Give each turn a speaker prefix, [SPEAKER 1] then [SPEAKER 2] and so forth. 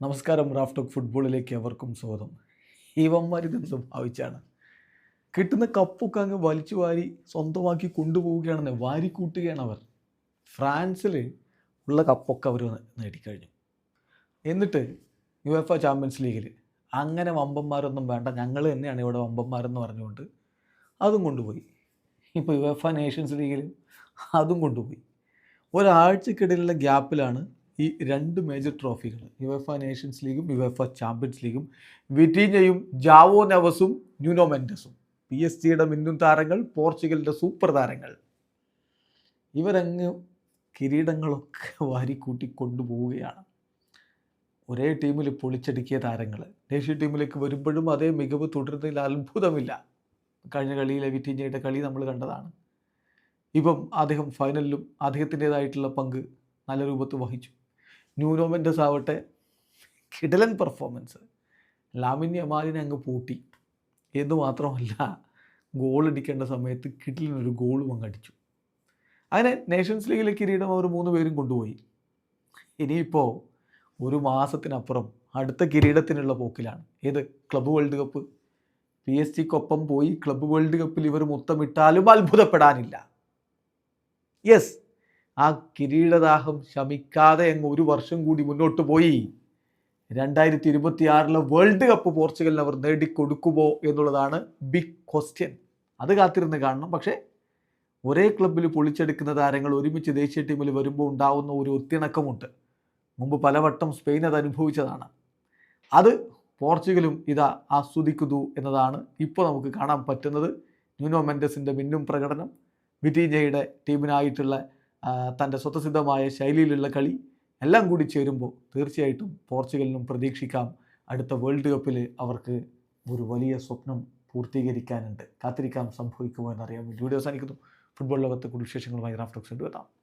[SPEAKER 1] നമസ്കാരം റാഫ്റ്റോക് ഫുട്ബോളിലേക്ക് അവർക്കും സ്വാഗതം. ഇവന്മാർ സ്വഭാവിച്ചാണ് ഭാവിച്ചാണ് കിട്ടുന്ന കപ്പൊക്കെ അങ്ങ് വലിച്ചു വാരി സ്വന്തമാക്കി കൊണ്ടുപോവുകയാണെന്ന് വാരിക്കൂട്ടുകയാണ് അവർ. ഫ്രാൻസിൽ ഉള്ള കപ്പൊക്കെ അവർ നേടിക്കഴിഞ്ഞു. എന്നിട്ട് യു എഫ് ചാമ്പ്യൻസ് ലീഗിൽ അങ്ങനെ വമ്പന്മാരൊന്നും വേണ്ട ഞങ്ങൾ തന്നെയാണ് ഇവിടെ വമ്പന്മാരെന്ന് പറഞ്ഞുകൊണ്ട് അതും കൊണ്ടുപോയി. ഇപ്പോൾ യു എഫ് നേഷൻസ് ലീഗിൽ അതും കൊണ്ടുപോയി. ഒരാഴ്ചക്കിടയിലുള്ള ഗ്യാപ്പിലാണ് ഈ രണ്ട് മേജർ ട്രോഫികൾ യു എഫ് എ നേഷൻസ് ലീഗും യു എഫ് എ ചാമ്പ്യൻസ് ലീഗും വിറ്റീഞ്ഞയും ജാവോ നവസും ന്യൂനോ മെൻഡസും. പി എസ് ജിയുടെ മിന്നും താരങ്ങൾ പോർച്ചുഗലിന്റെ സൂപ്പർ താരങ്ങൾ. ഇവരങ്ങ് കിരീടങ്ങളൊക്കെ വാരിക്കൂട്ടി കൊണ്ടുപോവുകയാണ്. ഒരേ ടീമിൽ പൊളിച്ചടുക്കിയ താരങ്ങൾ ദേശീയ ടീമിലേക്ക് വരുമ്പോഴും അതേ മികവ് തുടരുന്നതിൽ അത്ഭുതമില്ല. കഴിഞ്ഞ കളിയിലെ വിറ്റീഞ്ഞയുടെ കളി നമ്മൾ കണ്ടതാണ്. ഇപ്പം അദ്ദേഹം ഫൈനലിലും അദ്ദേഹത്തിന്റേതായിട്ടുള്ള പങ്ക് നല്ല രൂപത്തിൽ വഹിച്ചു. ന്യൂനോ മെൻഡസ് ആവട്ടെ കിടലൻ പെർഫോമൻസ് ലാമിൻ അമാലിനെ അങ്ങ് പൂട്ടി. എന്ന് മാത്രമല്ല ഗോൾ അടിക്കേണ്ട സമയത്ത് കിടിലിനൊരു ഗോളും അങ്ങ് അടിച്ചു. അങ്ങനെ നേഷൻസ് ലീഗിലെ കിരീടം അവർ മൂന്ന് പേരും കൊണ്ടുപോയി. ഇനിയിപ്പോൾ ഒരു മാസത്തിനപ്പുറം അടുത്ത കിരീടത്തിനുള്ള പോക്കിലാണ്. ഏത്? Club world cup P S ജിക്കൊപ്പം പോയി ക്ലബ്ബ് വേൾഡ് കപ്പിൽ ഇവർ മുത്തമിട്ടാലും അത്ഭുതപ്പെടാനില്ല. യെസ് ആ കിരീടദാഹം ശമിക്കാതെ അങ്ങ് ഒരു വർഷം കൂടി മുന്നോട്ട് പോയി. രണ്ടായിരത്തി ഇരുപത്തി ആറിലെ വേൾഡ് കപ്പ് പോർച്ചുഗലിന് അവർ നേടിക്കൊടുക്കുമോ എന്നുള്ളതാണ് ബിഗ് ക്വസ്റ്റ്യൻ അത് കാത്തിരുന്ന് കാണണം. പക്ഷേ ഒരേ ക്ലബിൽ പൊളിച്ചെടുക്കുന്ന താരങ്ങൾ ഒരുമിച്ച് ദേശീയ ടീമിൽ വരുമ്പോൾ ഉണ്ടാവുന്ന ഒരു ഒത്തിണക്കമുണ്ട്. മുമ്പ് പലവട്ടം സ്പെയിൻ അത് അനുഭവിച്ചതാണ്. അത് പോർച്ചുഗലും ഇതാ ആസ്വദിക്കുന്നു എന്നതാണ് ഇപ്പോൾ നമുക്ക് കാണാൻ പറ്റുന്നത്. ന്യൂനോ മെൻഡസിന്റെ മിന്നും പ്രകടനം വിറ്റീജയുടെ ടീമിനായിട്ടുള്ള തന്റെ സ്വതസിദ്ധമായ ശൈലിയിലുള്ള കളി എല്ലാം കൂടി ചേരുമ്പോൾ തീർച്ചയായിട്ടും പോർച്ചുഗലിനും പ്രതീക്ഷിക്കാം. അടുത്ത വേൾഡ് കപ്പിൽ അവർക്ക് ഒരു വലിയ സ്വപ്നം പൂർത്തീകരിക്കാനുണ്ട്. കാത്തിരിക്കാം സംഭവിക്കുമോ എന്നറിയാൻ വേണ്ടി. വീഡിയോ അവസാനിക്കുന്നു. ഫുട്ബോൾ ലോകത്തെ കൂടുതൽ വിശേഷങ്ങളുമായി റാഫ്റ്റോക്സ് എത്താം